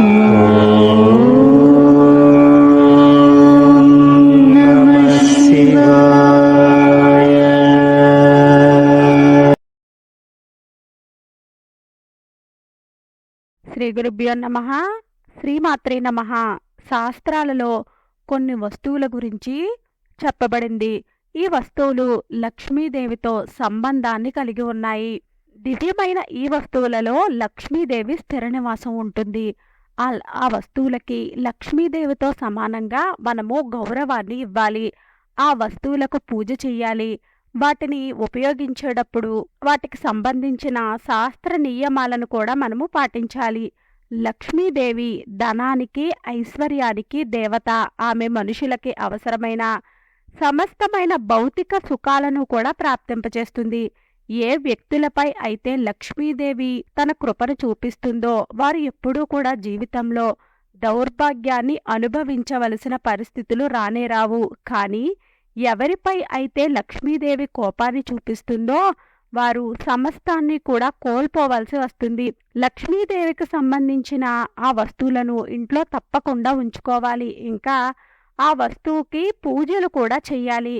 నమః శ్రీ గురుభ్యో నమ. శ్రీమాత్రే నమ. శాస్త్రాలలో కొన్ని వస్తువుల గురించి చెప్పబడింది. ఈ వస్తువులు లక్ష్మీదేవితో సంబంధాన్ని కలిగి ఉన్నాయి. దివ్యమైన ఈ వస్తువులలో లక్ష్మీదేవి స్థిర నివాసం ఉంటుంది. ఆ వస్తువులకి లక్ష్మీదేవితో సమానంగా మనము గౌరవాన్ని ఇవ్వాలి. ఆ వస్తువులకు పూజ చెయ్యాలి వాటిని ఉపయోగించేటప్పుడు వాటికి సంబంధించిన శాస్త్ర నియమాలను కూడా మనము పాటించాలి. లక్ష్మీదేవి ధనానికి ఐశ్వర్యానికి దేవత. ఆమె మనుషులకి అవసరమైన సమస్తమైన భౌతిక సుఖాలను కూడా ప్రాప్తింపచేస్తుంది. ఏ వ్యక్తులపై అయితే లక్ష్మీదేవి తన కృపను చూపిస్తుందో వారు ఎప్పుడూ కూడా జీవితంలో దౌర్భాగ్యాన్ని అనుభవించవలసిన పరిస్థితులు రానే రావు. కానీ ఎవరిపై అయితే లక్ష్మీదేవి కోపాన్ని చూపిస్తుందో వారు సమస్తాన్ని కూడా కోల్పోవలసి వస్తుంది. లక్ష్మీదేవికి సంబంధించిన ఆ వస్తువులను ఇంట్లో తప్పకుండా ఉంచుకోవాలి. ఇంకా ఆ వస్తువుకి పూజలు కూడా చెయ్యాలి.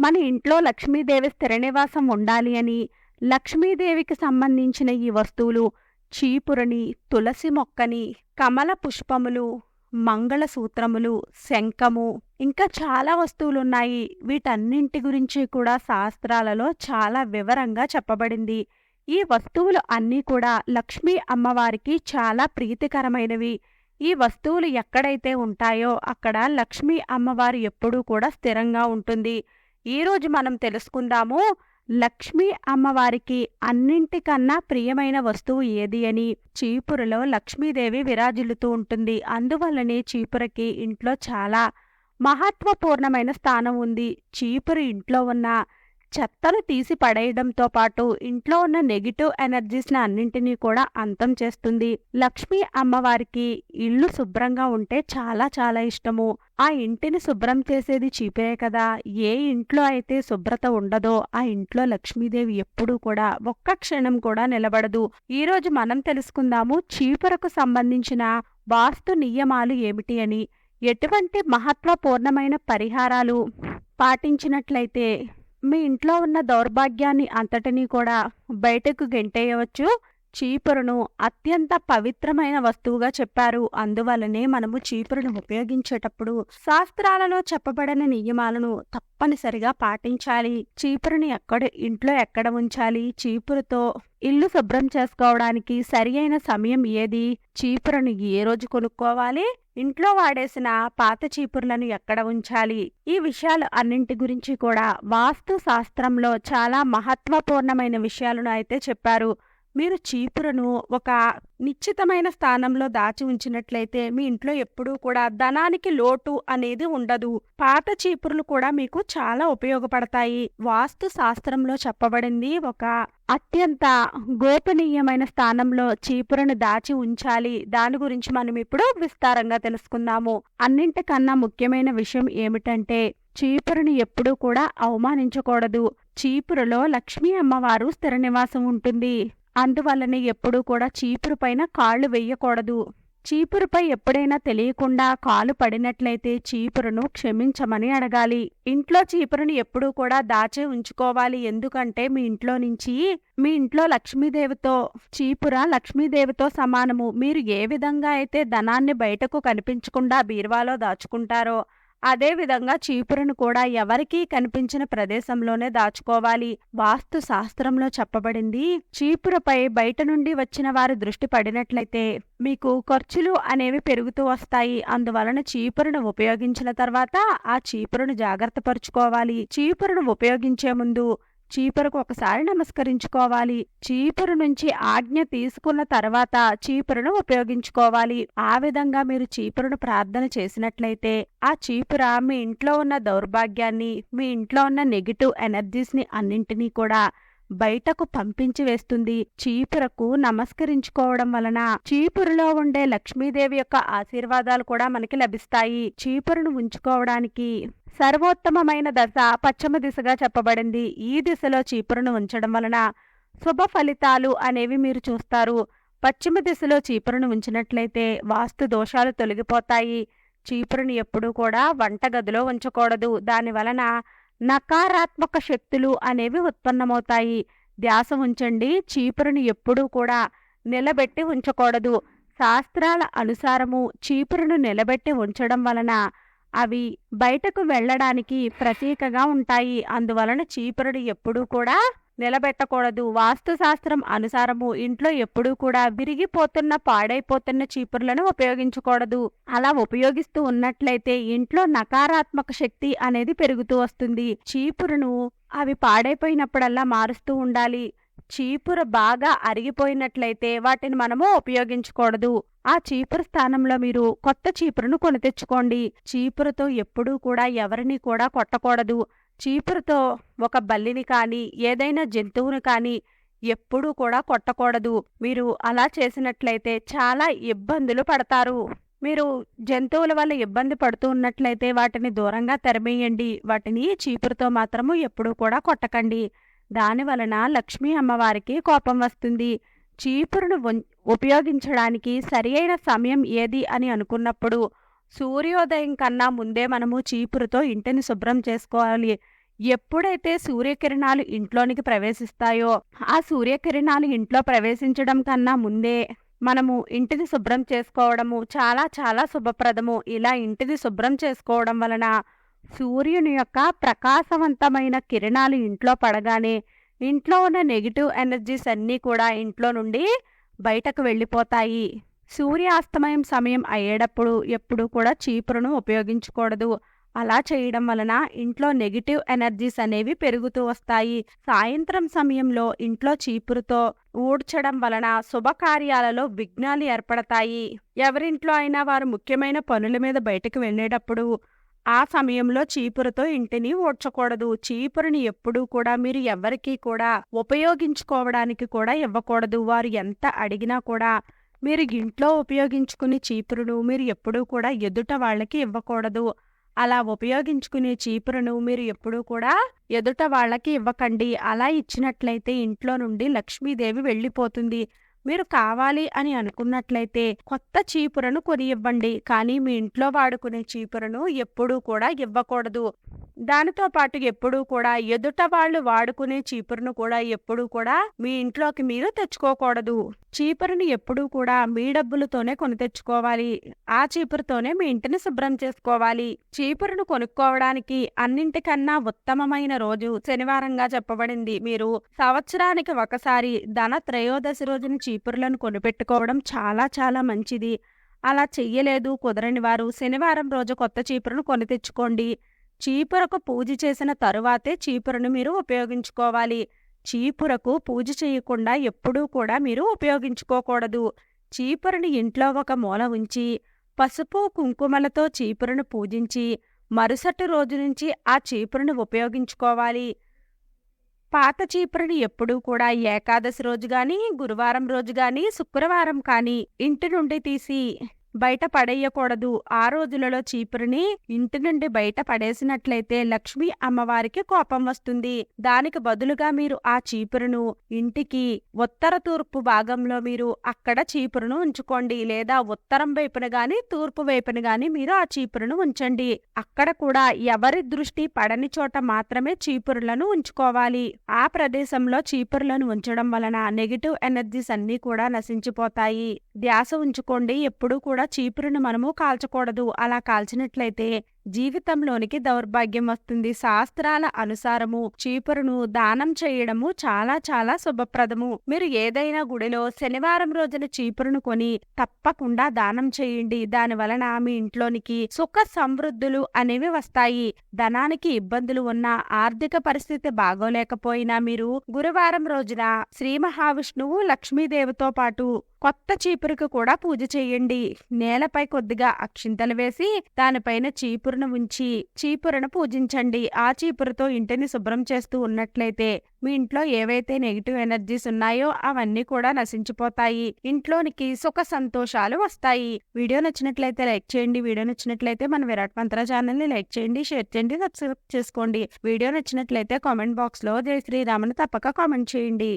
మన ఇంట్లో లక్ష్మీదేవి స్థిర నివాసం ఉండాలి అని లక్ష్మీదేవికి సంబంధించిన ఈ వస్తువులు చీపురని తులసి మొక్కని కమల పుష్పములు మంగళసూత్రములు శంఖము ఇంకా చాలా వస్తువులు ఉన్నాయి వీటన్నింటి గురించి కూడా శాస్త్రాలలో చాలా వివరంగా చెప్పబడింది. ఈ వస్తువులు అన్నీ కూడా లక్ష్మీ అమ్మవారికి చాలా ప్రీతికరమైనవి. ఈ వస్తువులు ఎక్కడైతే ఉంటాయో అక్కడ లక్ష్మీ అమ్మవారు ఎప్పుడూ కూడా స్థిరంగా ఉంటుంది. ఈరోజు మనం తెలుసుకుందాము లక్ష్మీ అమ్మవారికి అన్నింటికన్నా ప్రియమైన వస్తువు ఏది అని. చీపురులో లక్ష్మీదేవి విరాజిల్లుతూ ఉంటుంది. అందువల్లనే చీపురకి ఇంట్లో చాలా మహత్వపూర్ణమైన స్థానం ఉంది. చీపురు ఇంట్లో ఉన్న చెత్తను తీసి పడేయడంతో పాటు ఇంట్లో ఉన్న నెగిటివ్ ఎనర్జీస్ని అన్నింటినీ కూడా అంతం చేస్తుంది. లక్ష్మీ అమ్మవారికి ఇల్లు శుభ్రంగా ఉంటే చాలా చాలా ఇష్టము. ఆ ఇంటిని శుభ్రం చేసేది చీపే కదా. ఏ ఇంట్లో అయితే శుభ్రత ఉండదో ఆ ఇంట్లో లక్ష్మీదేవి ఎప్పుడూ కూడా ఒక్క క్షణం కూడా నిలబడదు. ఈరోజు మనం తెలుసుకుందాము చీపురకు సంబంధించిన వాస్తు నియమాలు ఏమిటి అని. ఎటువంటి మహత్వపూర్ణమైన పరిహారాలు పాటించినట్లయితే మీ ఇంట్లో ఉన్న దౌర్భాగ్యాన్ని అంతటినీ కూడా బయటకు గెంటేయవచ్చు. చీపురును అత్యంత పవిత్రమైన వస్తువుగా చెప్పారు. అందువలనే మనము చీపురును ఉపయోగించేటప్పుడు శాస్త్రాలలో చెప్పబడిన నియమాలను తప్పనిసరిగా పాటించాలి. చీపురుని ఎక్కడ ఇంట్లో ఎక్కడ ఉంచాలి? చీపురుతో ఇల్లు శుభ్రం చేసుకోవడానికి సరి సమయం ఏది? చీపురును ఏ రోజు కొనుక్కోవాలి? ఇంట్లో వాడేసిన పాత చీపుర్లను ఎక్కడ ఉంచాలి? ఈ విషయాలు అన్నింటి గురించి కూడా వాస్తు శాస్త్రంలో చాలా మహత్వపూర్ణమైన విషయాలను అయితే చెప్పారు. మీరు చీపురను ఒక నిశ్చితమైన స్థానంలో దాచి ఉంచినట్లయితే మీ ఇంట్లో ఎప్పుడూ కూడా ధనానికి లోటు అనేది ఉండదు. పాత చీపురులు కూడా మీకు చాలా ఉపయోగపడతాయి. వాస్తు శాస్త్రంలో చెప్పబడింది ఒక అత్యంత గోపనీయమైన స్థానంలో చీపురను దాచి ఉంచాలి. దాని గురించి మనం ఇప్పుడు విస్తారంగా తెలుసుకుందాము. అన్నింటికన్నా ముఖ్యమైన విషయం ఏమిటంటే చీపురుని ఎప్పుడూ కూడా అవమానించకూడదు. చీపురులో లక్ష్మీ అమ్మవారు స్థిర నివాసం ఉంటుంది. అందువల్లనే ఎప్పుడూ కూడా చీపురు పైన కాళ్ళు వెయ్యకూడదు చీపురుపై ఎప్పుడైనా తెలియకుండా కాలు పడినట్లయితే చీపురును క్షమించమని అడగాలి. ఇంట్లో చీపురును ఎప్పుడూ కూడా దాచే ఉంచుకోవాలి. ఎందుకంటే మీ ఇంట్లో నుంచి మీ ఇంట్లో లక్ష్మీదేవితో చీపుర లక్ష్మీదేవితో సమానము. మీరు ఏ విధంగా అయితే ధనాన్ని బయటకు కనిపించకుండా బీరువాలో దాచుకుంటారో అదేవిధంగా చీపురును కూడా ఎవరికీ కనిపించిన ప్రదేశంలోనే దాచుకోవాలి. వాస్తు శాస్త్రంలో చెప్పబడింది చీపురపై బయట నుండి వచ్చిన వారి దృష్టి పడినట్లయితే మీకు ఖర్చులు అనేవి పెరుగుతూ వస్తాయి. అందువలన చీపురును ఉపయోగించిన తర్వాత ఆ చీపురును జాగ్రత్త పరుచుకోవాలి. చీపురును ఉపయోగించే ముందు చీపురుకు ఒకసారి నమస్కరించుకోవాలి. చీపురు నుంచి ఆజ్ఞ తీసుకున్న తర్వాత చీపురును ఉపయోగించుకోవాలి. ఆ విధంగా మీరు చీపురును ప్రార్థన చేసినట్లయితే ఆ చీపుర మీ ఇంట్లో ఉన్న దౌర్భాగ్యాన్ని మీ ఇంట్లో ఉన్న నెగిటివ్ ఎనర్జీస్ని అన్నింటినీ కూడా బయటకు పంపించి వేస్తుంది. చీపురకు నమస్కరించుకోవడం వలన చీపురులో ఉండే లక్ష్మీదేవి యొక్క ఆశీర్వాదాలు కూడా మనకి లభిస్తాయి. చీపురును ఉంచుకోవడానికి సర్వోత్తమమైన దశ పశ్చిమ దిశగా చెప్పబడింది. ఈ దిశలో చీపురును ఉంచడం వలన శుభ ఫలితాలు అనేవి మీరు చూస్తారు. పశ్చిమ దిశలో చీపురును ఉంచినట్లయితే వాస్తు దోషాలు తొలగిపోతాయి. చీపురుని ఎప్పుడూ కూడా వంటగదిలో ఉంచకూడదు. దాని వలన నకారాత్మక శక్తులు అనేవి ఉత్పన్నమవుతాయి. ధ్యాస ఉంచండి చీపురుని ఎప్పుడూ కూడా నిలబెట్టి ఉంచకూడదు. శాస్త్రాల అనుసారము చీపురును నిలబెట్టి ఉంచడం వలన అవి బయటకు వెళ్ళడానికి ప్రత్యేకగా ఉంటాయి. అందువలన చీపురుడు ఎప్పుడూ కూడా నిలబెట్టకూడదు. వాస్తుశాస్త్రం అనుసారము ఇంట్లో ఎప్పుడూ కూడా విరిగిపోతున్న పాడైపోతున్న చీపుర్లను ఉపయోగించకూడదు. అలా ఉపయోగిస్తూ ఉన్నట్లయితే ఇంట్లో నకారాత్మక శక్తి అనేది పెరుగుతూ వస్తుంది. చీపురును అవి పాడైపోయినప్పుడల్లా మారుస్తూ ఉండాలి. చీపురు బాగా అరిగిపోయినట్లయితే వాటిని మనము ఉపయోగించకూడదు. ఆ చీపురు స్థానంలో మీరు కొత్త చీపురును కొని తెచ్చుకోండి. చీపురుతో ఎప్పుడూ కూడా ఎవరిని కూడా కొట్టకూడదు. చీపురుతో ఒక బల్లిని కానీ ఏదైనా జంతువును కానీ ఎప్పుడూ కూడా కొట్టకూడదు. మీరు అలా చేసినట్లయితే చాలా ఇబ్బందులు పడతారు. మీరు జంతువుల వల్ల ఇబ్బంది పడుతూ ఉన్నట్లయితే వాటిని దూరంగా తరిమేయండి. వాటిని చీపురుతో మాత్రము ఎప్పుడూ కూడా కొట్టకండి. దాని వలన లక్ష్మీ అమ్మవారికి కోపం వస్తుంది. చీపురును ఉపయోగించడానికి సరి అయిన సమయం ఏది అని అనుకున్నప్పుడు సూర్యోదయం కన్నా ముందే మనము చీపురుతో ఇంటిని శుభ్రం చేసుకోవాలి. ఎప్పుడైతే సూర్యకిరణాలు ఇంట్లోనికి ప్రవేశిస్తాయో ఆ సూర్యకిరణాలు ఇంట్లో ప్రవేశించడం కన్నా ముందే మనము ఇంటిని శుభ్రం చేసుకోవడము చాలా చాలా శుభప్రదము. ఇలా ఇంటిని శుభ్రం చేసుకోవడం వలన సూర్యుని యొక్క ప్రకాశవంతమైన కిరణాలు ఇంట్లో పడగానే ఇంట్లో ఉన్న నెగిటివ్ ఎనర్జీస్ అన్నీ కూడా ఇంట్లో నుండి బయటకు వెళ్ళిపోతాయి. సూర్యాస్తమయం సమయం అయ్యేటప్పుడు ఎప్పుడు కూడా చీపురును ఉపయోగించకూడదు. అలా చేయడం వలన ఇంట్లో నెగిటివ్ ఎనర్జీస్ అనేవి పెరుగుతూ వస్తాయి. సాయంత్రం సమయంలో ఇంట్లో చీపురుతో ఊడ్చడం వలన శుభకార్యాలలో విఘ్నాలు ఏర్పడతాయి. ఎవరింట్లో అయినా వారు ముఖ్యమైన పనుల మీద బయటకు వెళ్ళేటప్పుడు ఆ సమయంలో చీపురుతో ఇంటిని ఊడ్చకూడదు. చీపురుని ఎప్పుడూ కూడా మీరు ఎవరికీ కూడా ఉపయోగించుకోవడానికి కూడా ఇవ్వకూడదు. వారు ఎంత అడిగినా కూడా మీరు ఇంట్లో ఉపయోగించుకునే చీపురును మీరు ఎప్పుడూ కూడా ఎదుట వాళ్ళకి ఇవ్వకూడదు. అలా ఉపయోగించుకునే చీపురును మీరు ఎప్పుడూ కూడా ఎదుట వాళ్ళకి ఇవ్వకండి. అలా ఇచ్చినట్లయితే ఇంట్లో నుండి లక్ష్మీదేవి వెళ్ళిపోతుంది. మీరు కావాలి అని అనుకున్నట్లయితే కొత్త చీపురను కొని ఇవ్వండి. కానీ మీ ఇంట్లో వాడుకునే చీపురను ఎప్పుడూ కూడా ఇవ్వకూడదు. దానితో పాటు ఎప్పుడూ కూడా ఎదుట వాళ్ళు వాడుకునే చీపురును కూడా ఎప్పుడూ కూడా మీ ఇంట్లోకి మీరు తెచ్చుకోకూడదు. చీపురుని ఎప్పుడూ కూడా మీ డబ్బులతోనే కొని తెచ్చుకోవాలి. ఆ చీపురుతోనే మీ ఇంటిని శుభ్రం చేసుకోవాలి. చీపురును కొనుక్కోవడానికి అన్నింటికన్నా ఉత్తమమైన రోజు శనివారంగా చెప్పబడింది. మీరు సంవత్సరానికి ఒకసారి ధన త్రయోదశి రోజున చీపురులను కొనిపెట్టుకోవడం చాలా చాలా మంచిది. అలా చెయ్యలేదు కుదరని వారు శనివారం రోజు కొత్త చీపురును కొని తెచ్చుకోండి. చీపురకు పూజ చేసిన తరువాతే చీపురును మీరు ఉపయోగించుకోవాలి. చీపురకు పూజ చేయకుండా ఎప్పుడూ కూడా మీరు ఉపయోగించుకోకూడదు. చీపురుని ఇంట్లో ఒక మూల ఉంచి పసుపు కుంకుమలతో చీపురును పూజించి మరుసటి రోజు నుంచి ఆ చీపురును ఉపయోగించుకోవాలి. పాత చీపురుని ఎప్పుడూ కూడా ఏకాదశి రోజు గాని గురువారం రోజు గాని శుక్రవారం కానీ ఇంటి నుండి తీసి బయట పడేయకూడదు. ఆ రోజులలో చీపురుని ఇంటి నుండి బయట పడేసినట్లయితే లక్ష్మి అమ్మవారికి కోపం వస్తుంది. దానికి బదులుగా మీరు ఆ చీపురును ఇంటికి ఉత్తర తూర్పు భాగంలో మీరు అక్కడ చీపురును ఉంచుకోండి. లేదా ఉత్తరం వైపున గాని తూర్పు వైపున గాని మీరు ఆ చీపురును ఉంచండి. అక్కడ కూడా ఎవరి దృష్టి పడని చోట మాత్రమే చీపురులను ఉంచుకోవాలి. ఆ ప్రదేశంలో చీపురులను ఉంచడం వలన నెగిటివ్ ఎనర్జీస్ అన్నీ కూడా నశించిపోతాయి. ధ్యాస ఉంచుకోండి. ఎప్పుడూ కూడా చీపురును మనము కాల్చకూడదు. అలా కాల్చినట్లయితే జీవితంలోనికి దౌర్భాగ్యం వస్తుంది. శాస్త్రాల అనుసారము చీపురును దానం చేయడము చాలా చాలా శుభప్రదము. మీరు ఏదైనా గుడిలో శనివారం రోజున చీపురును కొని తప్పకుండా దానం చేయండి. దాని వలన మీ ఇంట్లోనికి సుఖ సమృద్ధులు అనేవి వస్తాయి. ధనానికి ఇబ్బందులు ఉన్నా ఆర్థిక పరిస్థితి బాగోలేకపోయినా మీరు గురువారం రోజున శ్రీ మహావిష్ణువు లక్ష్మీదేవితో పాటు కొత్త చీపురుకు కూడా పూజ చేయండి. నేలపై కొద్దిగా అక్షింతలు వేసి దానిపైన చీపురును ఉంచి చీపురును పూజించండి. ఆ చీపురుతో ఇంటిని శుభ్రం చేస్తూ ఉన్నట్లయితే మీ ఇంట్లో ఏవైతే నెగిటివ్ ఎనర్జీస్ ఉన్నాయో అవన్నీ కూడా నశించిపోతాయి. ఇంట్లోనికి సుఖ సంతోషాలు వస్తాయి. వీడియో నచ్చినట్లయితే లైక్ చేయండి. వీడియో నచ్చినట్లయితే మన విరాట్ మంత్ర ఛానల్ని లైక్ చేయండి. షేర్ చేయండి. సబ్స్క్రైబ్ చేసుకోండి. వీడియో నచ్చినట్లయితే కామెంట్ బాక్స్లో జయ జై తప్పక కామెంట్ చేయండి.